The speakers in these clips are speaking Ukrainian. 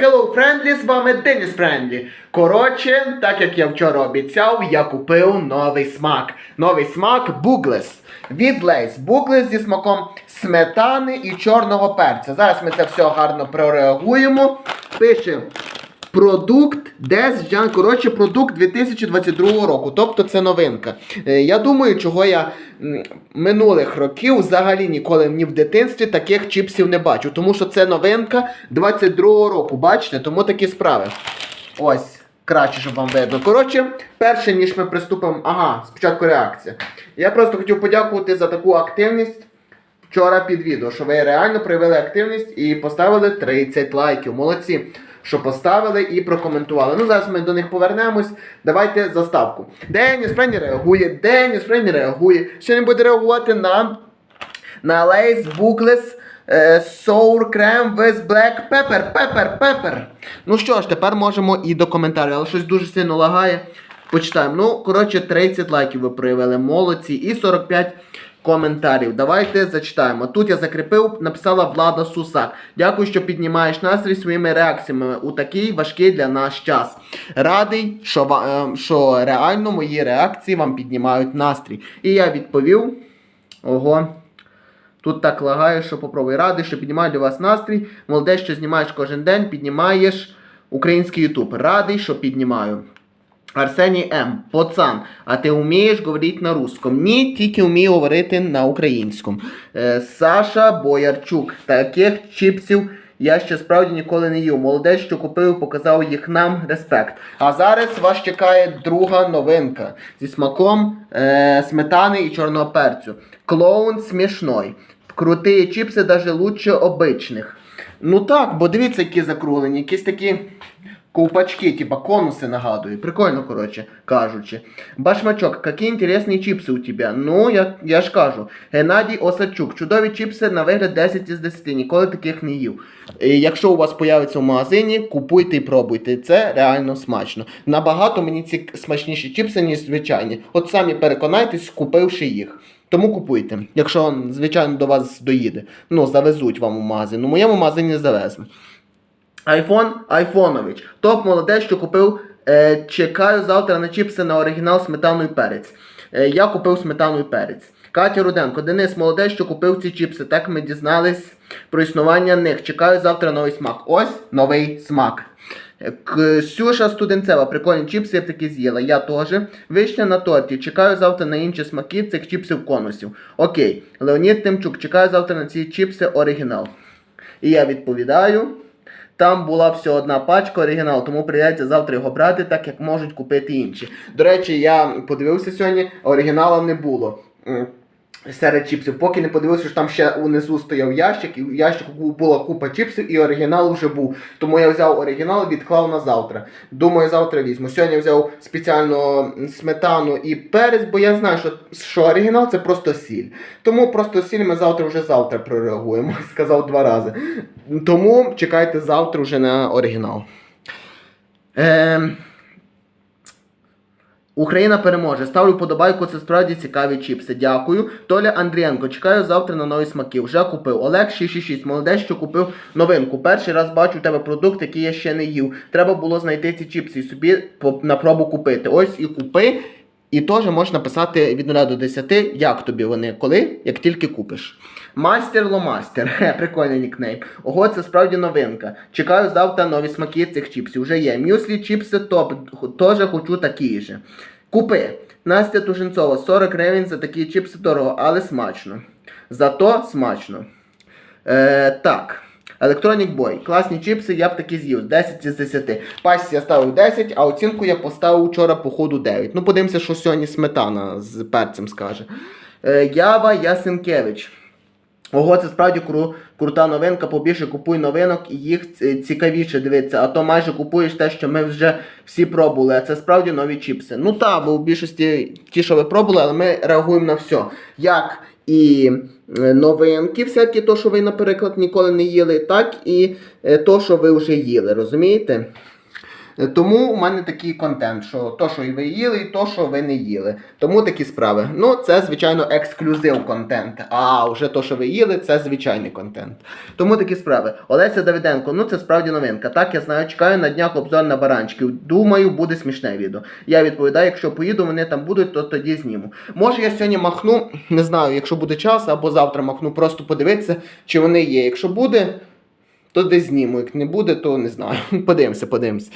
Hello Friendly, з вами Деніс Френдлі. Коротше, так як я вчора обіцяв, я купив новий смак. Новий смак Буглес. Від Лейс. Буглес зі смаком сметани і чорного перця. Зараз ми це все гарно прореагуємо. Пише. Продукт десь Джан, коротше, продукт 2022 року. Тобто це новинка. Е, Я думаю, чого я минулих років взагалі ніколи ні в дитинстві таких чіпсів не бачу. Тому що це новинка 22 року. Бачите? Тому такі справи. Ось. Краще, щоб вам видно. Коротше, перше, ніж ми приступимо. Ага, спочатку реакція. Я просто хотів подякувати за таку активність вчора під відео, що ви реально проявили активність і поставили 30 лайків. Молодці, що поставили і прокоментували. Ну, зараз ми до них повернемось. Давайте заставку. Деніс Френі реагує, Деніс Френі реагує. Сьогодні буде реагувати на, на Lays Bookless е, Sour Cream with Black Pepper. Pepper, Pepper. Ну що ж, тепер можемо і до коментарів, але щось дуже сильно лагає. Почитаємо. Ну, коротше, 30 лайків ви проявили. Молодці. І 45 коментарів. Давайте зачитаємо. Тут я закріпив, написала Влада Сусак. Дякую, що піднімаєш настрій своїми реакціями у такий важкий для нас час. Радий, що, е, що реально мої реакції вам піднімають настрій. І я відповів. Ого. Тут так лагає, що попробуй. Радий, що піднімаю для вас настрій. Молодець, що знімаєш кожен день, піднімаєш український ютуб. Радий, що піднімаю. Арсеній М. Пацан, а ти вмієш говорити на русском? Ні, тільки вмію говорити на українському. Е, Саша Боярчук. Таких чіпсів я ще справді ніколи не їв. Молодець, що купив, показав їх нам. Респект. А зараз вас чекає друга новинка зі смаком е, сметани і чорного перцю. Клоун смішной. Круті чіпси даже лучше обичних. Ну так, бо дивіться, які закруглені, якісь такі. Ковпачки, типа конуси нагадую. Прикольно, коротше, кажучи. Башмачок, які інтересні чіпси у тебе. Ну, я, я ж кажу. Геннадій Осадчук. Чудові чіпси на вигляд 10 із 10. Ніколи таких не їв. Е, Якщо у вас появиться в магазині, купуйте і пробуйте. Це реально смачно. Набагато мені ці смачніші чіпси, ніж звичайні. От самі переконайтесь, купивши їх. Тому купуйте, якщо, звичайно, до вас доїде. Ну, завезуть вам у магазин. У моєму магазині завезли. Айфон Айфонович. Топ молодець, що купив. Е, чекаю завтра на чіпси на оригінал сметану і перець. Е, я купив сметану і перець. Катя Руденко, Денис молодець, що купив ці чіпси. Так ми дізнались про існування них. Чекаю завтра новий смак. Ось новий смак. Е, Ксюша Студенцева, прикольні чіпси, я такі з'їла. Я теж. Вишня на торті. Чекаю завтра на інші смаки цих чіпсів конусів. Окей. Леонід Тимчук, чекаю завтра на ці чіпси оригінал. І я відповідаю. Там була всього одна пачка оригінал, тому прийдеться завтра його брати, так як можуть купити інші. До речі, я подивився сьогодні, оригіналу не було. Серед чіпсів, поки не подивився, що там ще унизу стояв ящик, і в ящику була купа чіпсів, і оригінал вже був. Тому я взяв оригінал і відклав на завтра. Думаю, завтра візьму. Сьогодні я взяв спеціально сметану і перець, бо я знаю, що, що оригінал це просто сіль. Тому просто сіль ми завтра вже завтра прореагуємо. Сказав два рази. Тому чекайте завтра вже на оригінал. Ем... Україна переможе. Ставлю подобайку, це справді цікаві чіпси. Дякую. Толя Андрієнко, чекаю завтра на нові смаки. Вже купив. Олег 666. Молодець, що купив новинку. Перший раз бачу у тебе продукт, який я ще не їв. Треба було знайти ці чіпси і собі на пробу купити. Ось і купи. І теж можеш написати від 0 до 10, як тобі вони, коли, як тільки купиш. Мастер Ломастер. Прикольний нікнейм. Ого, це справді новинка. Чекаю завтра нові смаки цих чіпсів. Вже є. Мюслі, чіпси топ. Теж хочу такі ж. Купи. Настя Тушенцова, 40 гривень за такі чіпси дорого, але смачно. Зато смачно. Е, так. Electronic Boy. Класні чіпси, я б такі з'їв. 10 із 10. Пасі я ставив 10, а оцінку я поставив вчора по ходу 9. Ну, подивимося, що сьогодні сметана з перцем скаже. Е, Ява Ясенкевич. Ого, це справді кру, крута новинка. Побільше купуй новинок і їх цікавіше дивитися. А то майже купуєш те, що ми вже всі пробували. А це справді нові чіпси. Ну так, бо в більшості ті, що ви пробували, але ми реагуємо на все. Як і е, новинки, всякі, то, що ви, наприклад, ніколи не їли, так і е, то, що ви вже їли. Розумієте? Е, Тому у мене такий контент, що то, що і ви їли, і то, що ви не їли. Тому такі справи. Ну, це, звичайно, ексклюзив контент. А вже то, що ви їли, це звичайний контент. Тому такі справи. Олеся Давиденко, ну це справді новинка. Так, я знаю, чекаю на днях обзор на баранчиків. Думаю, буде смішне відео. Я відповідаю, якщо поїду, вони там будуть, то тоді зніму. Може, я сьогодні махну, не знаю, якщо буде час, або завтра махну, просто подивитися, чи вони є. Якщо буде, то десь зніму. Як не буде, то не знаю. Подивимося, подивимося.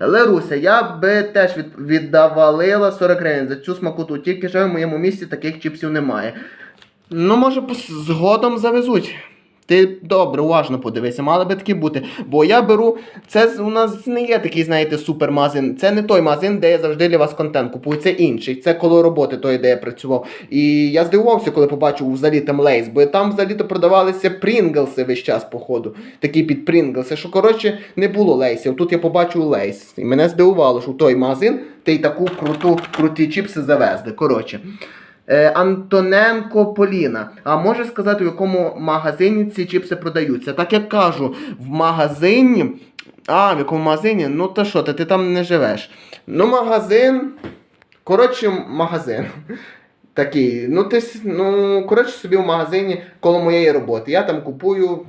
Леруся, я би теж від, віддавалила 40 гривень за цю смакоту. Тільки що в моєму місці таких чіпсів немає. Ну, може, згодом завезуть. Ти добре, уважно подивися, мали би такі бути. Бо я беру. Це у нас не є такий, знаєте, супермагазин. Це не той магазин, де я завжди для вас контент купую. Це інший. Це коло роботи, той, де я працював. І я здивувався, коли побачив взагалі там лейс, бо там взагалі то продавалися Прінглси весь час, походу. Такі під Прінглси, що коротше не було лейсів. Тут я побачив лейс. І мене здивувало, що в той магазин ти й таку круту, круті чіпси завезли. Коротше. Е, Антоненко Поліна. А може сказати, в якому магазині ці чіпси продаються? Так як кажу, в магазині. А, в якому магазині? Ну то що, ти, ти там не живеш. Ну, магазин. Коротше, магазин. Такий. Ну, ти, ну, коротше, собі в магазині коло моєї роботи. Я там купую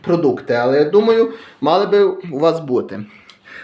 продукти, але я думаю, мали би у вас бути.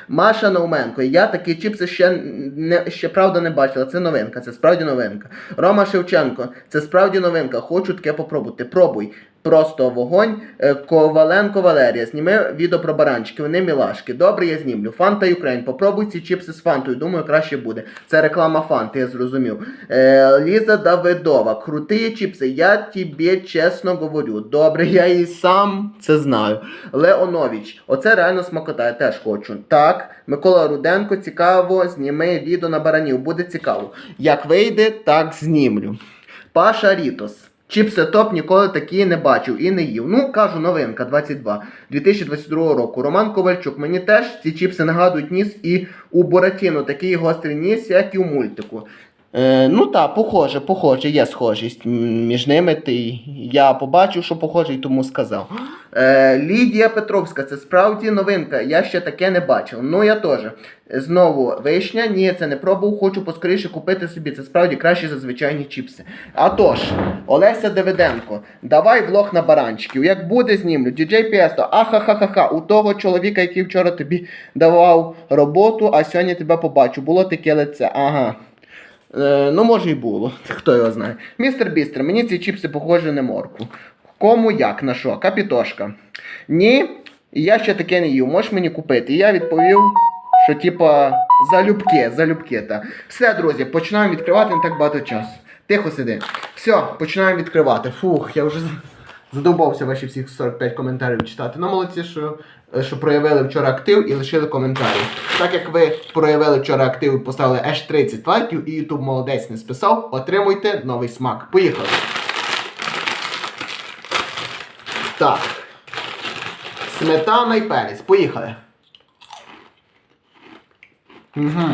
Маша Науменко, я такі чіпси ще не ще правда не бачила. Це новинка, це справді новинка. Рома Шевченко, це справді новинка. Хочу таке попробувати. Пробуй. Просто вогонь. Е, Коваленко Валерія. Зніми відео про баранчики. Вони мілашки. Добре, я знімлю. Фанта Юкрейн. Попробуй ці чіпси з фантою. Думаю, краще буде. Це реклама фанти, я зрозумів. Е, Ліза Давидова. Круті чіпси. Я тобі чесно говорю. Добре, я і сам це знаю. Леонович. Оце реально смакота, я теж хочу. Так, Микола Руденко, цікаво, зніми відео на баранів. Буде цікаво. Як вийде, так знімлю. Паша Рітос. Чіпси топ ніколи такі не бачив і не їв. Ну, кажу, новинка 22 2022 року. Роман Ковальчук. Мені теж ці чіпси нагадують ніс і у Буратіно такий гострий ніс, як і у мультику. Е, ну так, похоже, похоже, є схожість між ними. Ти, я побачив, що похоже, і тому сказав. Е, Лідія Петровська, це справді новинка. Я ще таке не бачив. Ну я теж. Знову вишня, ні, це не пробував, хочу поскоріше купити собі. Це справді краще за звичайні чіпси. А тож, Олеся Давиденко, давай влог на баранчиків. Як буде, знімлю. Діджей Піесто, ахахахаха, у того чоловіка, який вчора тобі давав роботу, а сьогодні тебе побачу. Було таке лице. Ага. Е, ну, може і було. Хто його знає. Містер Бістер, мені ці чіпси похожі на морку. Кому як, на що? Капітошка. Ні, я ще таке не їв. Можеш мені купити? І я відповів, що типа залюбки, залюбки. Та. Все, друзі, починаємо відкривати не так багато часу. Тихо сиди. Все, починаємо відкривати. Фух, я вже задовбався ваші всіх 45 коментарів читати. Ну, молодці, що, е, що проявили вчора актив і лишили коментарі. Так як ви проявили вчора актив і поставили аж 30 лайків, і YouTube молодець не списав, отримуйте новий смак. Поїхали. Так. Сметана і перець. Поїхали. Угу.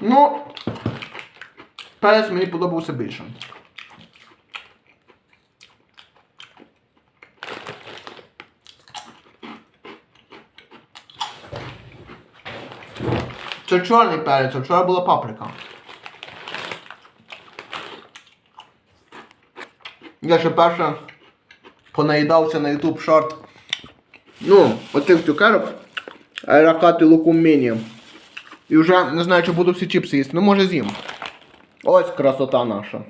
Ну, перець мені подобався більше. Це чорний перець, а вчора була паприка. Я ще перше понаїдався на YouTube шорт. Ну, оцих цукерок. Аерокати лукуміні. І вже не знаю, чи буду всі чіпси їсти. Ну, може з'їм. Ось красота наша.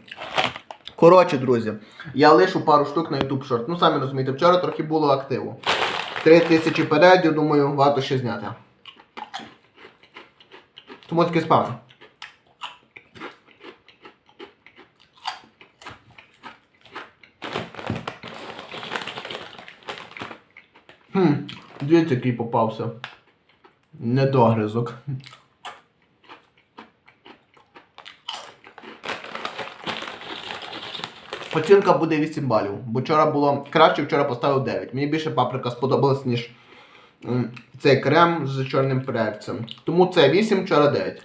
Коротше, друзі, я лишу пару штук на YouTube шорт. Ну, самі розумієте, вчора трохи було активу. Три тисячі передів, думаю, варто ще зняти. Тому таке спав. Хм, дивіться, який попався. Недогризок. Оцінка буде 8 балів, бо вчора було краще, вчора поставив 9. Мені більше паприка сподобалась, ніж цей крем з чорним перцем. Тому це 8, вчора 9.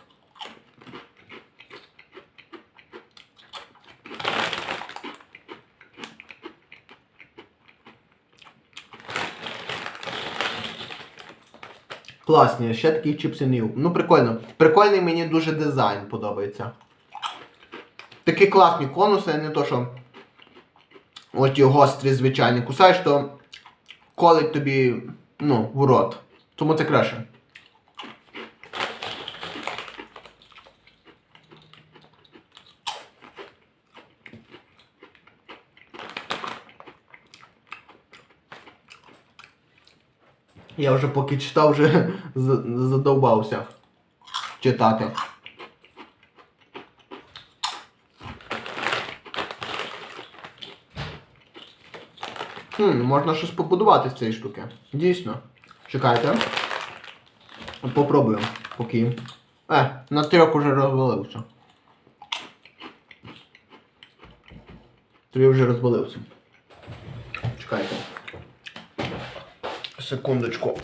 Класні, ще такі чіпсів не. Ну прикольно. Прикольний мені дуже дизайн подобається. Такі класні конуси, не то що ось ті гострі звичайні. Кусаєш, то колить тобі, ну, в рот. Тому це краще. Я вже поки читав, вже задовбався читати. Хм, можна щось побудувати з цієї штуки. Дійсно. Чекайте. Попробую. Поки. Е, на трьох уже розвалився. Три вже розвалився. Чекайте. Секундочку.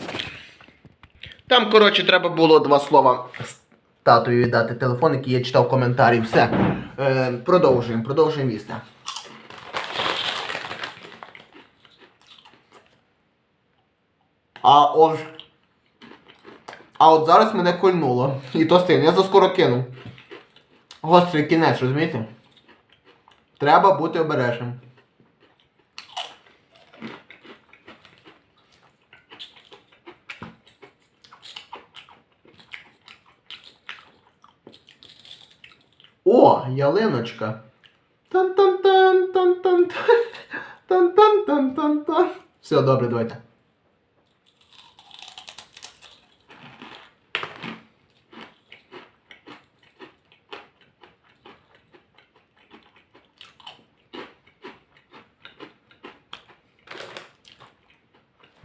Там, коротше, треба було два слова з татою віддати телефон, який я читав коментарі. Все. Е, продовжуємо, продовжуємо їсти. А от. А от зараз мене кольнуло. І то сильно. Я заскоро кинув. Гострий кінець, розумієте? Треба бути обережним. О, ялиночка. Тан-тан-тан, тан-тан-тан. Тан-тан-тан-тан-тан. Все, добре, давайте.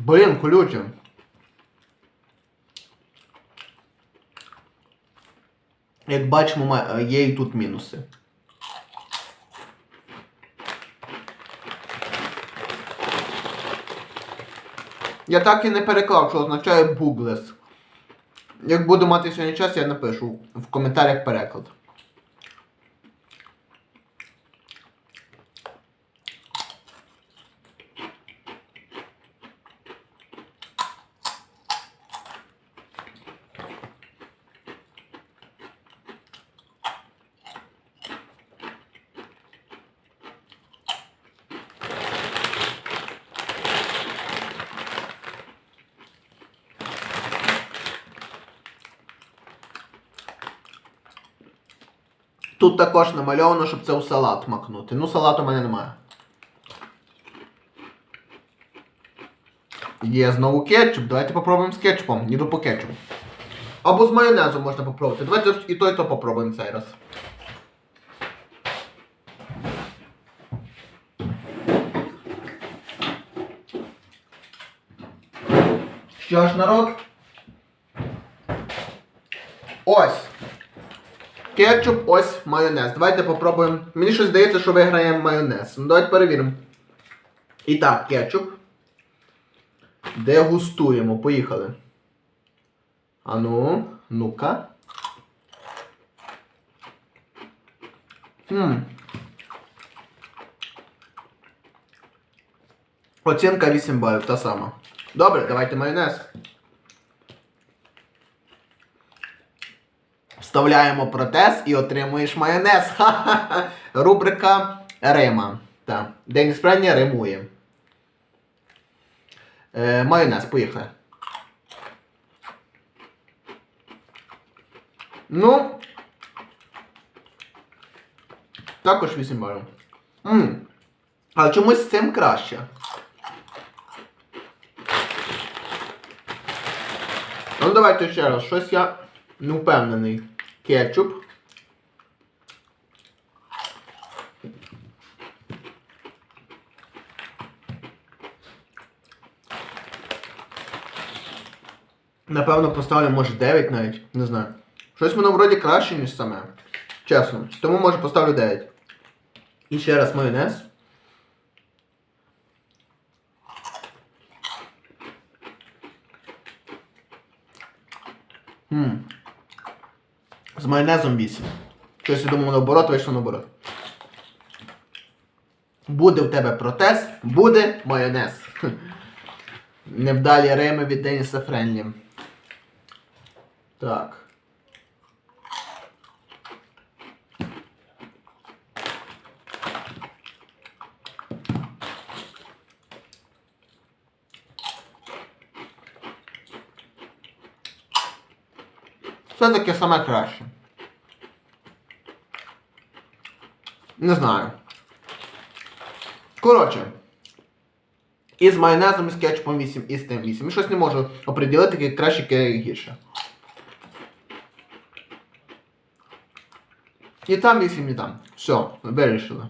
Блін, колюче. Як бачимо, є і тут мінуси. Я так і не переклав, що означає буглес. Як буду мати сьогодні час, я напишу в коментарях переклад. Тут також намальовано, щоб це у салат макнути. Ну, салату в мене немає. Є знову кетчуп. Давайте попробуємо з кетчупом. Іду по кетчупу. Або з майонезом можна попробувати. Давайте і то, і то попробуємо цей раз. Що ж, народ? Ось. Кетчуп, ось майонез. Давайте попробуємо. Мені щось здається, що виграє майонез. Ну давайте перевіримо. І так, кетчуп. Дегустуємо. Поїхали. Ану, ну-ка. Хм. Оцінка 8 балів, та сама. Добре, давайте майонез. Вставляємо протез і отримуєш майонез. Ха-ха-ха. Рубрика Рима. Так. День справді римує. Е, майонез, поїхали. Ну. Також 8 балів. М. Але чомусь з цим краще. Ну давайте ще раз. Щось я не впевнений. Кетчуп. Напевно, поставлю, може 9 навіть, не знаю. Щось воно вроді краще, ніж саме. Чесно. Тому може поставлю 9. І ще раз майонез. Ммм. З майонезом 8. Щось я думав наоборот, вийшло наоборот. Буде в тебе протез, буде майонез. Невдалі Рими від Деніса Френлі. Так. Все таке саме краще. Не знаю. Коротше. І з майонезом, і з кетчупом 8, і з тим 8. І щось не можу оприділити, яке краще, яке гірше. І там 8, і там. Все, вирішили.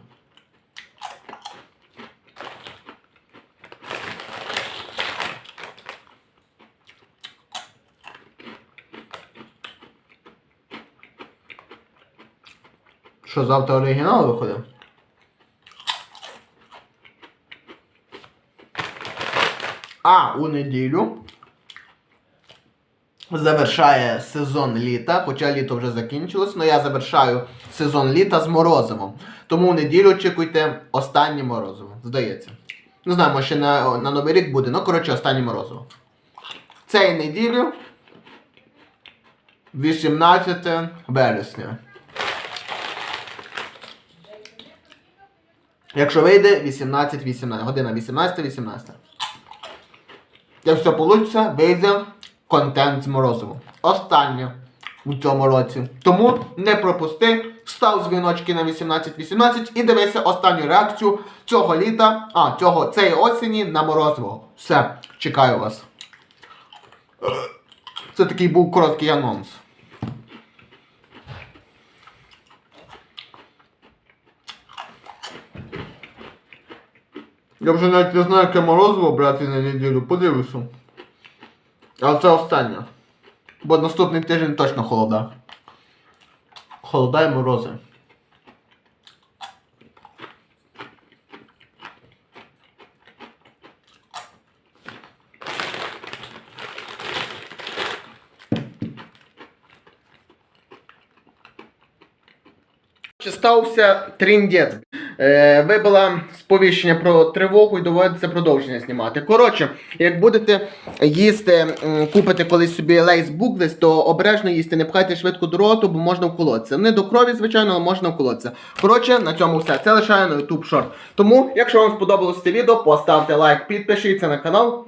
Що, завтра оригінал виходить? А у неділю завершає сезон літа, хоча літо вже закінчилось, але я завершаю сезон літа з морозивом. Тому у неділю очікуйте останнє морозиво, здається. Не знаю, може ще на, на Новий рік буде, ну коротше, останнє морозиво. Цієї неділю 18 вересня. Якщо вийде 18-18, година 18-18. Якщо вийде, вийде контент з морозивом. Останнє у цьому році. Тому не пропусти, став дзвіночки на 18-18 і дивися останню реакцію цього літа, а, цього, цієї осені на морозиво. Все, чекаю вас. Це такий був короткий анонс. Я вже навіть не знаю, яке морозиво брати на неділю, подивлюся. Але це останнє. Бо наступний тиждень точно холода. Холода і морози. Стався тріндець? Е, вибило сповіщення про тривогу і доводиться продовження знімати. Коротше, як будете їсти, м, купите колись собі лейс буклес, то обережно їсти, не пхайте швидко до роту, бо можна вколотися. Не до крові, звичайно, але можна вколотися. Коротше, на цьому все. Це лишаю на YouTube Short. Тому, якщо вам сподобалось це відео, поставте лайк, підпишіться на канал,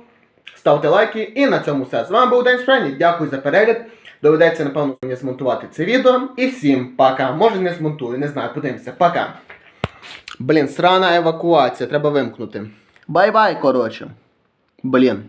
ставте лайки. І на цьому все. З вами був День Френі. Дякую за перегляд. Доведеться, напевно, мені змонтувати це відео. І всім пока. Може не змонтую, не знаю, подивимося. Пока. Блін, срана евакуація, треба вимкнути. Бай-бай, коротше. Блін.